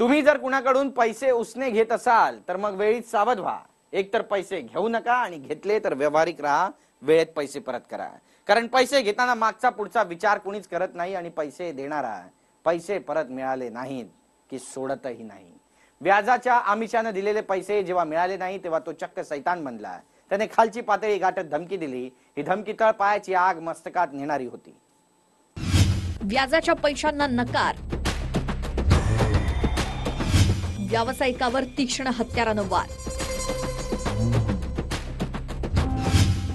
तुम्ही जर कुणाकडून पैसे उसने घेत असाल तर मग वेळीच सावध व्हा. एकतर पैसे घेऊ नका आणि घेतले तर व्यवहारिक राहा. वेळेत पैसे परत करा. कारण पैसे घेताना मागचा पुढचा विचार कुणीच करत नाही आणि पैसे देणारा पैसे परत मिळाले नाहीत की सोडतही नाही. व्याजाच्या आमिषानं दिलेले पैसे जेव्हा मिळाले नाही तेव्हा तो चक्क सैतान बनला. त्याने खालची पातळी गाठत धमकी दिली. ही धमकी तळपायाची आग मस्तकात नेणारी होती. व्याजाच्या पैशांना नकार व्यावसायिकावर तीक्ष्ण हत्यारानं वार.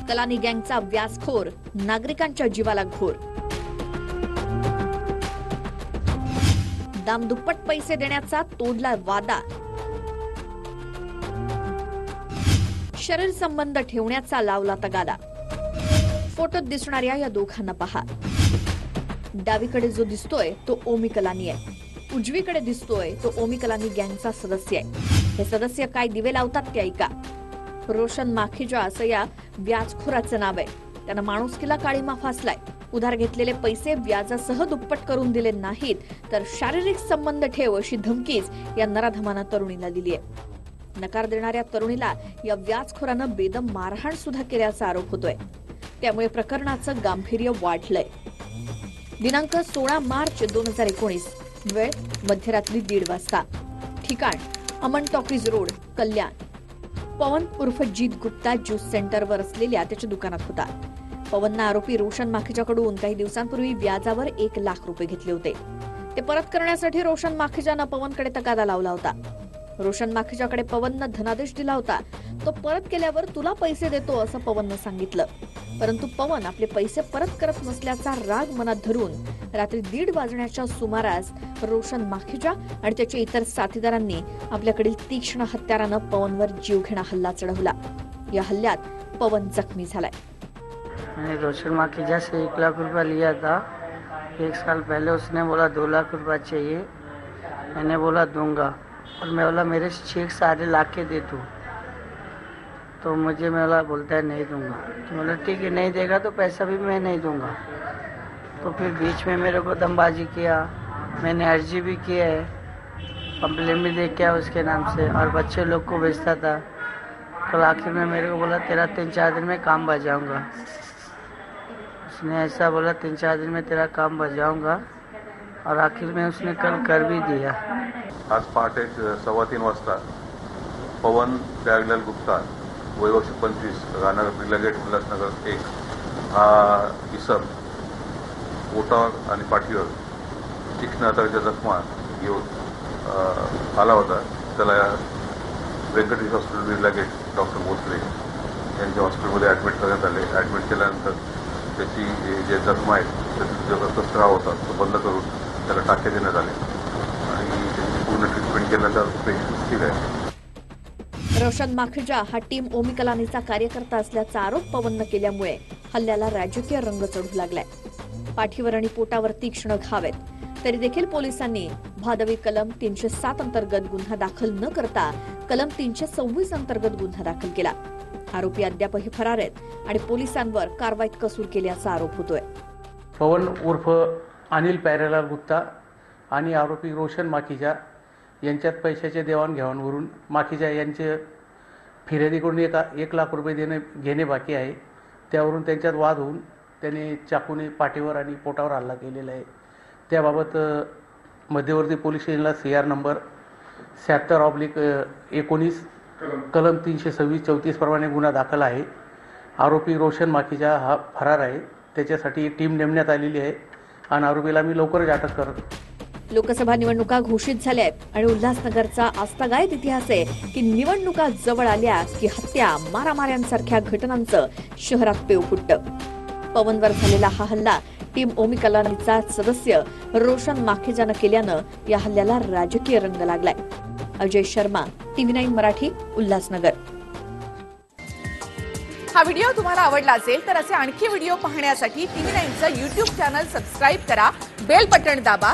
कलानी गँगचा व्यासखोर नागरिकांच्या जीवाला घोर. दामदुप्पट पैसे देण्याचा तोडला वादा. शरीर संबंध ठेवण्याचा लावला तगादा. फोटोत दिसणाऱ्या या दोघांना पहा. डावीकडे जो दिसतोय तो ओमी कलानी आहे. उजवीकडे दिसतोय तो ओमिकलानी गँगचा सदस्य आहे. हे सदस्य काय दिवे लावतात ते ऐका. रोशन माखीजा असं या व्याजखोराचं नाव आहे. त्यानं माणुसकीला काळीमा फासलाय. उधार घेतलेले पैसे व्याजासह दुप्पट करून दिले नाहीत तर शारीरिक संबंध ठेव अशी धमकीच या नराधमानं तरुणीला दिली आहे नकार देणाऱ्या तरुणीला या व्याजखोरानं बेदम मारहाण सुद्धा केल्याचा आरोप होतोय. त्यामुळे प्रकरणाचं गांभीर्य वाढलंय. दिनांक सोळा मार्च दोन हजार एकोणीस. वेळ मध्यरात्री दीड वाजता. ठिकाण अमन टॉकीज रोड कल्याण. पवन उर्फ जीत गुप्ता ज्यूस सेंटरवर असलेल्या त्याच्या दुकानात होता. पवनना आरोपी रोशन माखीजाकडून काही दिवसांपूर्वी व्याजावर एक लाख रुपये घेतले होते. ते परत करण्यासाठी रोशन माखीजानं पवनकडे तगादा लावला होता. रोशन माखीच्याकडे पवननं धनादेश दिला होता. तो परत केल्यावर तुला पैसे देतो असं पवननं सांगितलं. परंतु पवन आपले पैसे परत करत नसल्याचा राग मनात धरून रात्री दीड वाजण्याच्या सुमारास रोशन माखीजा आणि त्याच्या इतर साथीदारांनी आपल्याकडील तीक्ष्ण हत्यारानं पवनवर जीवघेणा हल्ला चढवला. या हल्ल्यात पवन जखमी झालाय. रोशन माखीजा से एक लाख रुपया लिया था एक साल पहले उसने बोला दो लाख रुपया चाहिए मैंने बोला दूंगा. और मैं बोला, मेरे चेक सारे ला के दे तू। तो मुझे, मैं बोला, बोलता है, नहीं दूँगा। तो बोला, ठीक है, नहीं देगा तो पैसा भी मैं नहीं दूँगा। तो फिर बीच में मेरे को दमबाजी किया। मैंने अर्जी भी किया है, कंप्लेन भी दे के आया उसके नाम से, और बच्चे लोग को बेचता था। कल आखिर में मेरे को बोला, तेरा तीन चार दिन में काम बजाऊँगा। उसने ऐसा बोला, तीन चार दिन में तेरा काम बजाऊँगा। और आखिर में उसने कल कर भी दिया। आज पहाटे सव्वा तीन वाजता पवन त्यागलाल गुप्ता वयवर्ष पंचवीस राहणार बिर्ला गेट उल्हासनगर एक हा इसम ओटावर आणि पाठीवर तीक्ष्ण आताच्या जखमा घेऊन आला होता. त्याला Venkatesh hospital Birla gate doctor Bhosale यांच्या हॉस्पिटलमध्ये ॲडमिट करण्यात आले. ॲडमिट केल्यानंतर त्याची जे- जे जखमा आहेत त्याचा जो रक्तस्राव होता तो बंद करून त्याला टाके देण्यात आले आणि रोशन माखीजा हा टीम ओमी कलानीचा कार्यकर्ता असल्याचा आरोप पवननं केल्यामुळे हल्ल्याला राजकीय रंग चढू लागलाय. पाठीवर आणि पोटावर तीक्ष्ण घाव आहेत तरी देखील पोलिसांनी भादवी कलम तीनशे सात अंतर्गत गुन्हा दाखल न करता कलम तीनशे सव्वीस अंतर्गत गुन्हा दाखल केला. आरोपी अद्यापही फरार आहेत आणि पोलिसांवर कारवाईत कसूर केल्याचा आरोप होतोय. पवन उर्फ अनिल पॅरेलाल गुप्ता आणि आरोपी रोशन माखीजा यांच्यात पैशाचे देवाणघेवाणवरून माखीजा यांचे फिर्यादीकडून एका एक लाख रुपये देणे घेणे बाकी आहे. त्यावरून त्यांच्यात वाद होऊन त्याने चाकूने पाठीवर आणि पोटावर हल्ला केलेला आहे. त्याबाबत मध्यवर्ती पोलीस स्टेशनला सी आर नंबर शहात्तर ऑब्लिक एकोणीस कलम तीनशे सव्वीस चौतीस प्रमाणे गुन्हा दाखल आहे. आरोपी रोशन माखीजा हा फरार आहे. त्याच्यासाठी टीम नेमण्यात आलेली आहे. आणि आरोपीला मी लवकरच अटक करत. लोकसभा निवडणुका घोषित झाल्या आहेत आणि उल्हासनगरचा आस्थागायत इतिहास आहे की निवडणुका जवळ आल्या की हत्या मारामाऱ्यांसारख्या घटनांचं शहरात पेव फुटतं पवनवर झालेला हा हल्ला टीम ओमिकलानीचा सदस्य रोशन माखेजानं केल्यानं या हल्ल्याला राजकीय रंग लागलाय. Ajay Sharma TV nine Marathi Ulhasnagar. हा व्हिडिओ तुम्हाला आवडला असेल तर असे आणखी व्हिडिओ पाहण्यासाठी टीव्ही नाईनचं युट्यूब चॅनल सबस्क्राईब करा बेल बटण दाबा